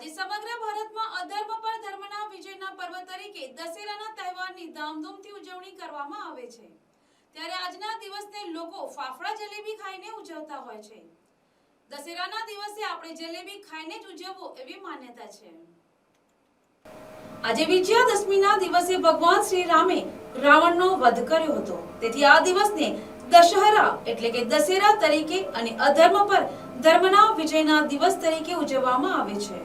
આજે સમગ્ર ભારતમાં અધર્મ પર ધર્મના વિજયના પર્વ તરીકે દશેરાના તહેવારની ધામધૂમથી ઉજવણી કરવામાં આવે છે. ત્યારે આજના દિવસને લોકો ફાફડા જલેબી ખાઈને ઉજવતા હોય છે. દશેરાના દિવસે આપણે જલેબી ખાઈને જ ઉજવવું એવી માન્યતા છે. આજે વિજયાદશમીના દિવસે ભગવાન શ્રી રામે રાવણનો વધ કર્યો હતો. તેથી આ દિવસને દશહરા એટલે કે દશેરા તરીકે અને અધર્મ પર ધર્મના વિજયના દિવસ તરીકે ઉજવવામાં આવે છે.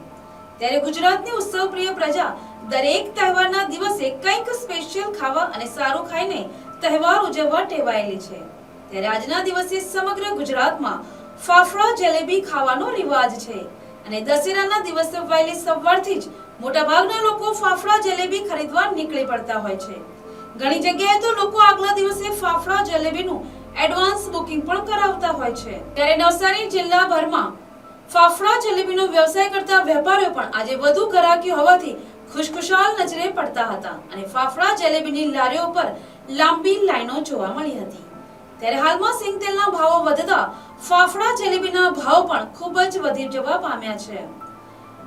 ત્યારે ગુજરાતની ઉત્સવપ્રિય પ્રજા દરેક તહેવારના દિવસે કંઈક સ્પેશિયલ ખાવા અને સારું ખાઈને તહેવાર ઉજવવા ટેવાયેલી છે. ત્યારે આજના દિવસે સમગ્ર ગુજરાતમાં ફાફડા જલેબી ખાવાનો રિવાજ છે અને દશેરાના દિવસે વહેલી સવારથી જ મોટાભાગના લોકો ફાફડા જલેબી ખરીદવા નીકળી પડતા હોય છે. ઘણી જગ્યાએ તો લોકો આગલા દિવસે ફાફડા જલેબીનું એડવાન્સ બુકિંગ પણ કરાવતા હોય છે. ત્યારે નવસારી જિલ્લાભરમાં ફાફડા જલેબીનો વ્યવસાય કરતા વેપારીઓ પણ આજે વધુ ગ્રાહકી હોવાથી ખુશખુશાલ નજરે પડતા હતા અને ફાફડા જલેબીની લારીઓ પર લાંબી લાઈનો જોવા મળી હતી. ત્યારે હાલમાં સિંગતેલના ભાવો વધતા ફાફડા જલેબીના ભાવ પણ ખૂબ જ વધી જવા પામ્યા છે.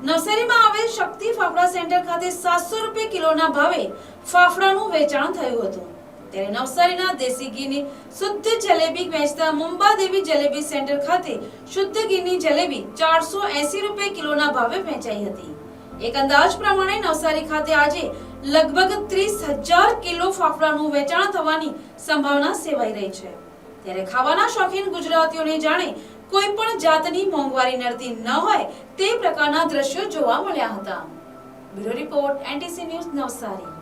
નવસારીમાં આવેલ શક્તિ ફાફડા સેન્ટર ખાતે સાતસો રૂપિયા કિલોના ભાવે ફાફડાનું વેચાણ થયું હતું. ત્યારે નવસારીના દેશી ઘીની શુદ્ધ જલેબી વેચતા મુંબાદેવી જલેબી સેન્ટર ખાતે શુદ્ધ ઘીની જલેબી ચારસો એસી રૂપિયા કિલોના ભાવે વેચાઈ હતી. એક અંદાજ પ્રમાણે નવસારી ખાતે આજે લગભગ ત્રીસ હજાર કિલો ફાફડાનું વેચાણ થવાની સંભાવના સેવાઈ રહી છે. ત્યારે ખાવાના શોખીન ગુજરાતીઓને જાણે કોઈ પણ જાતની મોંઘવારી નડતી ન હોય તે પ્રકારના દ્રશ્યો જોવા મળ્યા હતા. Bureau report, NTC news Navsari.